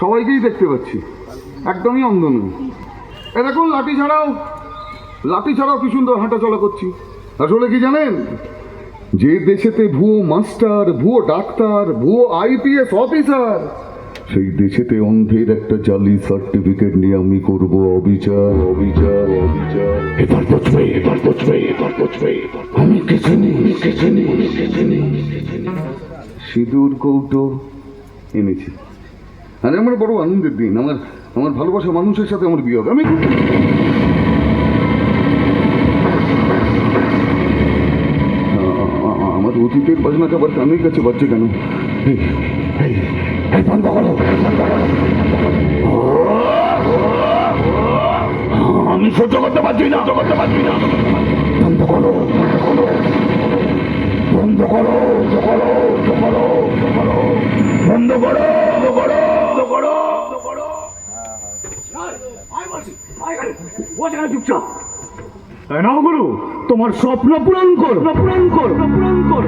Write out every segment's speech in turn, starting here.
সবাইকেই দেখতে পাচ্ছি। একদমই অন্ধ নই। এ দেখুন লাঠি ছাড়াও লাঠি ছাড়াও কি সুন্দর হাঁটা চলা করছি। আসলে কি জানেন? যে দেশেতে ভুয়ো মাস্টার ভুয়ো ডাক্তার ভুয়ো আইপিএস অফিসার সেই দেশেতে অন্ধের একটা জালি সার্টিফিকেট নিয়ে আমি করব অবিচার অবিচার অবিচার। এবার বুঝবে এবার বুঝবে এবার বুঝবে আমি কে চিনি কে চিনি সিঁদুর কৌটো এনেছি আরে আমার বড় আনন্দের দিন, আমার আমার ভালোবাসা মানুষের সাথে আমার বিয়ে হবে। আমি আমার অতীতের বাজনাটা আবার কানের কাছে বাজছে কেন? আমি সহ্য করতে পারছি না করতে পারছি না। বন্ধ করো। বন্ধ করো। বন্ধ করো। বন্ধ করো। বন্ধ করো বন্ধ করো বন্ধ করো। বন্ধ করো করো নবগুরু তোমার স্বপ্ন পূরণ কর। পূরণ কর পূরণ কর।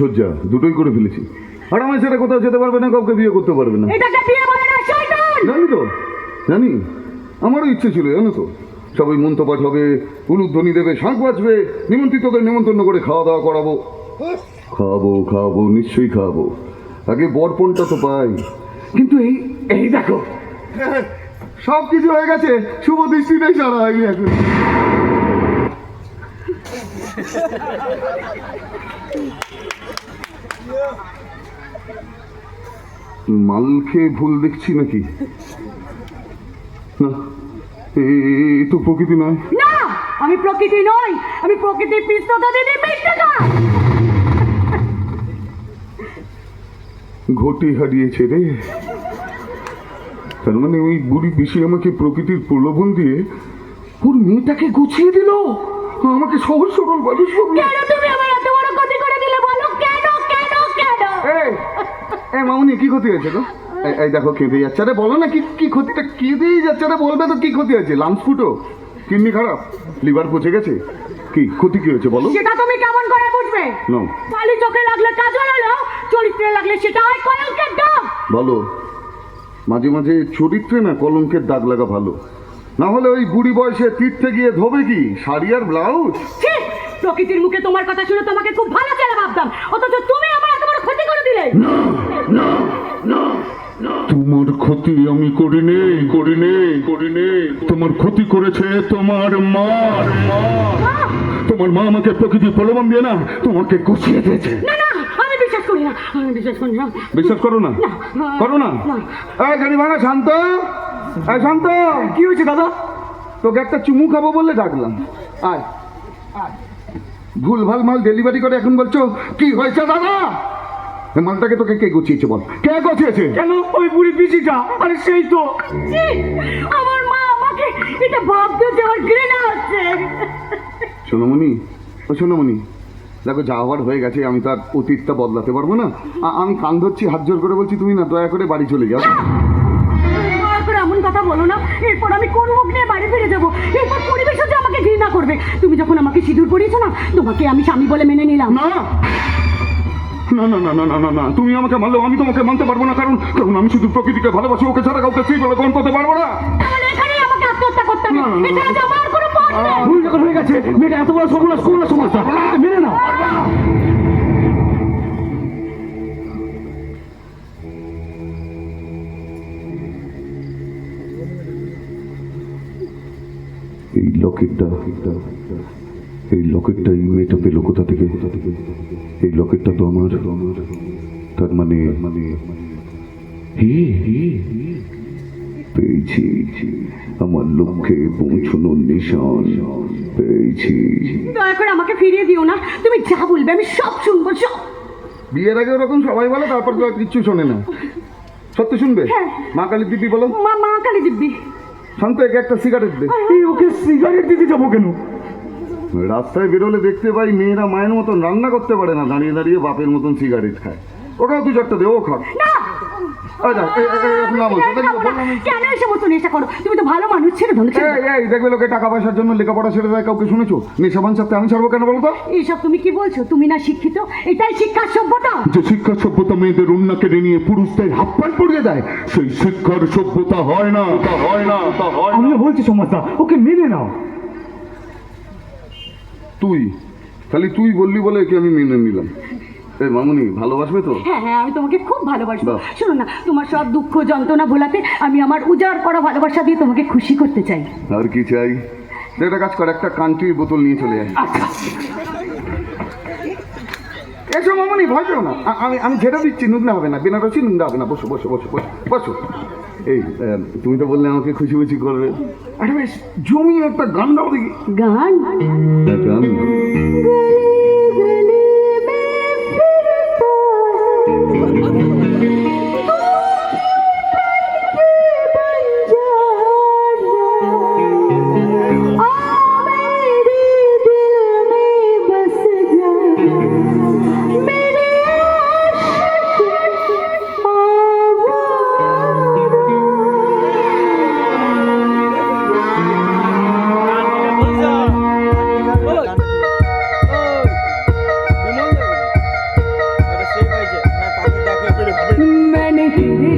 ফুলসজ্জা দুটোই করে ফেলেছি। আর আমার সেটা কোথাও যেতে পারবে না কাউকে বিয়ে করতে পারবে না। এটাকে বিয়ে বলে না শয়তান! জানি তো জানি। আমারও ইচ্ছে ছিল জানো তো। সবাই মন্তপাঠ হবে উলুধ্বনি দেবে শাঁখ বাজবে নিমন্ত্রিতদের নিমন্ত্রণ করে খাওয়া দাওয়া করাবো। খাওয়াবো খাওয়াবো নিশ্চয়ই খাওয়াবো আগে বরপণটা তো পাই। কিন্তু এই এই দেখো সব কিছু হয়ে গেছে শুভ দৃষ্টিতে সারা হয়নি এখন মাল খেয়ে ভুল দেখছি নাকি? না এ তো প্রকৃতি নয়। না আমি প্রকৃতি নই আমি প্রকৃতির পৃষ্ঠতা দিদি ঘটি হারিয়েছে রে। তার মানে ওই বুড়ি পিসি আমাকে প্রকৃতির প্রলোভন দিয়ে ওর মেয়েটাকে গুছিয়ে দিল? আমাকে সহজ সরল মানুষ করল। কেন তুমি আমার এত বড় ক্ষতি করে দিলে বলো কেন কেন কেন এই, এই মামুনি কি ক্ষতি হয়েছে গো? এই- দেখো কেঁদে যাচ্ছে। আরে বলো না কি কি ক্ষতিটা কেঁদেই যাচ্ছে। আরে বলবে তো কি ক্ষতি হয়েছে? লাঞ্চ ফুটো? কিডনি খারাপ? লিভার পচে গেছে? কি ক্ষতি কি হয়েছে বলো? সেটা তুমি কেমন করে বুঝবে? নাও কালি চোখে লাগলে কাজল হলো চরিত্রে লাগলে সেটা হয় কলঙ্কের দাম ভালো মাঝে মাঝে চরিত্রে না কলঙ্কের দাগ লাগা ভালো। না হলে ওই বুড়ি বয়সে তীর্থে গিয়ে ধোবে কি? শাড়ি আর ব্লাউজ? প্রকৃতির মুখে তোমার কথা শুনে তোমাকে খুব ভালো ছেলে ভাবতাম। অথচ তুমি আমার এত বড় ক্ষতি করে দিলে। তোমার ক্ষতি আমি করিনি। করিনি করিনি। তোমার ক্ষতি করেছে তোমার মা। তোমার মা আমাকে প্রকৃতি প্রলোভন দিয়ে না তোমাকে গুছিয়ে দিয়েছে। বিশ্বাস করি আমি বিশ্বাস করি না। করো না? এই গাড়ি ভাঙা শান্ত। এই শান্ত। কি হয়েছে দাদা? তোকে একটা চুমু খাব বলে ডাকলাম। আয়। আয়। ভুল ভালো মাল ডেলিভারি করে এখন বলছো কি হয়েছে দাদা? মালটাকে তোকে কে গুছিয়েছে বল? কে গুছিয়েছে? কেন? ওই বুড়ি পিসিটা? আরে সেই তো। আমার মা আমাকে এটা ভাবতে যে আমার ঘৃণা হচ্ছে সোনামণি ও সোনামণি দেখো যা হওয়ার হয়ে গেছে আমি তার অতীতটা বদলাতে পারব না। আমি কান ধরছি হাত জোর করে বলছি তুমি না দয়া করে বাড়ি চলে যাও। এমন কথা বলো না এরপর আমি কোন মুখ নিয়ে বাড়ি ফিরে যাব? এরপর পরিবেশও যে আমাকে ঘৃণা করবে। তুমি যখন আমাকে সিঁদুর পরিয়েছো না তোমাকে আমি স্বামী বলে মেনে নিলাম। না! না না না না না না না তুমি আমাকে মানলেও আমি তোমাকে মানতে পারব না কারণ কারণ আমি শুধু প্রকৃতিকে ভালোবাসি ওকে ছাড়া কাউকে স্ত্রী বলে গ্রহণ করতে পারব না। ভুল যখন হয়ে গেছে মেয়েটা এত বড় সর্বনাশ করল সমাজটা মেনে নাও। এই লকেটটা এই লকেটটা এই মেয়েটা পেল কোথা থেকে? কোথা থেকে এই লকেটটা তো আমার। তার মানে মানে পেয়েছি আমার লক্ষ্যে পৌঁছানোর নিশান পেয়েছি। দয়া করে আমাকে ফিরিয়ে দিও না। তুমি যা বলবে আমি সব শুনব সব। বিয়ের আগে ওরকম সবাই বলে তারপর তো আর কিচ্ছু শোনে না। সত্যি শুনবে? হ্যাঁ। মা কালী দিদি বলো। মা মা কালী দিব্যি। শান্ত একে একটা সিগারেট দে। এই ওকে সিগারেট দিতে যাব কেন? রাস্তায় বেরোলে দেখতে পাই মেয়েরা মায়ের মতন রান্না করতে পারে না দাঁড়িয়ে দাঁড়িয়ে বাপের মতন সিগারেট খায়। ওটাও দু চারটা দে ও খাক টাকা পয়সার জন্য লেখাপড়া ছেড়ে দেয় কাউকে শুনেছো? নেশাবান সাথে আমি ছাড়বো কেন বলো তো? এইসব তুমি কি বলছো? তুমি না শিক্ষিত? এটাই শিক্ষার সভ্যতা। যে শিক্ষা সভ্যতা মেয়েদের কেড়ে নিয়ে পুরুষদের হাফ প্যান্ট পরিয়ে দেয় সেই শিক্ষার সভ্যতা হয় না। হয় না। আমিও বলছি সমাজদা ওকে মেনে নাও। তুই? খালি তুই বললি বলে একে আমি মেনে নিলাম। এই মামুনি ভালোবাসবে তো? হ্যাঁ হ্যাঁ আমি তোমাকে খুব ভালোবাসি। বাহ। শোনো না তোমার সব দুঃখ যন্ত্রণা ভোলাতে আমি আমার উজাড় করা ভালোবাসা দিয়ে তোমাকে খুশি করতে চাই। আর কি চাই? তুই একটা কাজ কর একটা কান্ট্রির বোতল নিয়ে চলে আয়। এসো মামনি ভয় পেও না। আ- আমি আমি ঝেড়ে দিচ্ছি নুগনা হবে না বেনারসি নুগনা হবে না। বসো বসো বসো বসো বসো। এই তুমি তো বললে আমাকে খুশি খুশি করবে। আরে বেশ জমি একটা গান দাও দেখি। গান? হ্যাঁ, গান? দাও।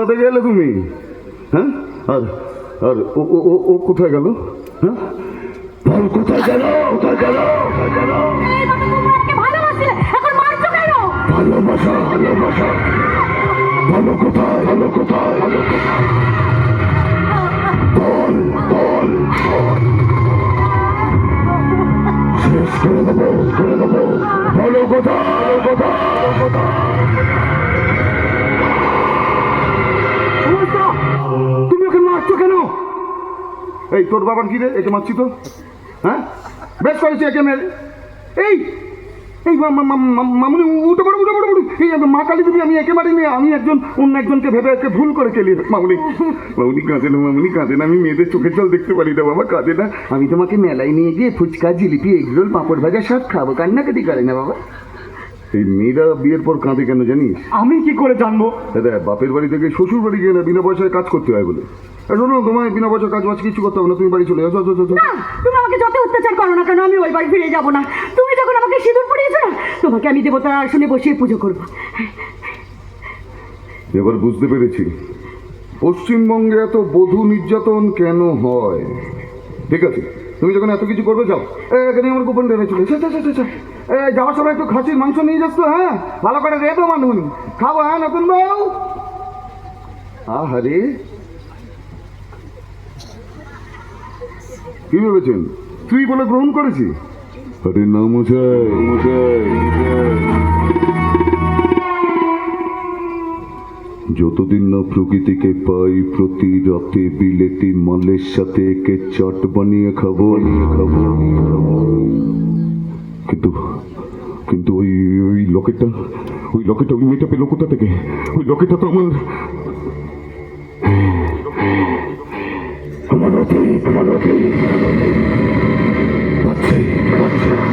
কোথা গেলে তুমি? হ্যাঁ? আর আর ও ও ও- কোথায় গেল? হ্যাঁ? কোথায় গেল? কোথায় গেল? ভালোবাসা ভালোবাসা। ভালো কোথায় ভালো কোথায়। ভালো কোথায় বল বল। বল করে দেবো করে দেবো। বলো কোথায় কোথায় কোথায়। এই তোর বাবার কি রে? একে মারছি তো। হ্যাঁ? বেশ করেছি একে মেরে। এই এই মামুনি উঠে পড়ো উঠে পড়ো উঠে। এই মা কালী দেবী আমি একে মারিনি আমি একজন অন্য একজনকে ভেবে একে ভুল করে খেলি। মামুনি মামুনি কাঁদে না মামুনি কাঁদে না আমি মেয়েদের চোখের জল দেখতে পারি না বাবা কাঁদে না। আমি তোমাকে মেলায় নিয়ে গিয়ে ফুচকা জিলিপি এগরোল পাঁপড় ভাজা সব খাব। কান্নাকাটি করে না বাবা। এই মেয়েরা বিয়ের পর কাঁদে কেন জানিস? আমি কি করে জানব? দাদা বাপের বাড়ি থেকে শ্বশুর বাড়ি গিয়ে না বিনা পয়সায় কাজ করতে হয় বলে। শোনো তোমায় বিনা পয়সায় কাজ বাজ কিছু করতে হবে না তুমি বাড়ি চলে যাও যাও। না তুমি আমাকে যত অত্যাচার করো না কেন আমি ওই বাড়ি ফিরে যাব না। তুমি যখন আমাকে সিঁদুর পরিয়েছো না তোমাকে আমি দেবতার আসনে বসিয়ে পুজো করব। এবার বুঝতে পেরেছি। পশ্চিমবঙ্গে এত বধূ নির্যাতন কেন হয়? ঠিক আছে তুমি যখন এত কিছু করবে যাও। এখানে আমার গোপন ডেনে চলে যাওয়ার সময় একটু খাসির মাংস নিয়ে যাস তো হ্যাঁ? ভালো করে রেখো মানুষ খাব হ্যাঁ নতুন বউ? আহারে কি ভেবেছেন তুই বলে গ্রহণ করেছি আরে না যতদিন না প্রকৃতিকে পাই, প্রতি রাতে বিলেতি মালের সাথে একে চট বানিয়ে খাব নিয়ে খাব নিয়ে খাব। কিন্তু কিন্তু ওই ওই লকেটটা ওই লকেটটা, ওই মেয়েটা পেল কোথা থেকে ওই লকেটটা তো আমার Monoply. Monthly. Monthly.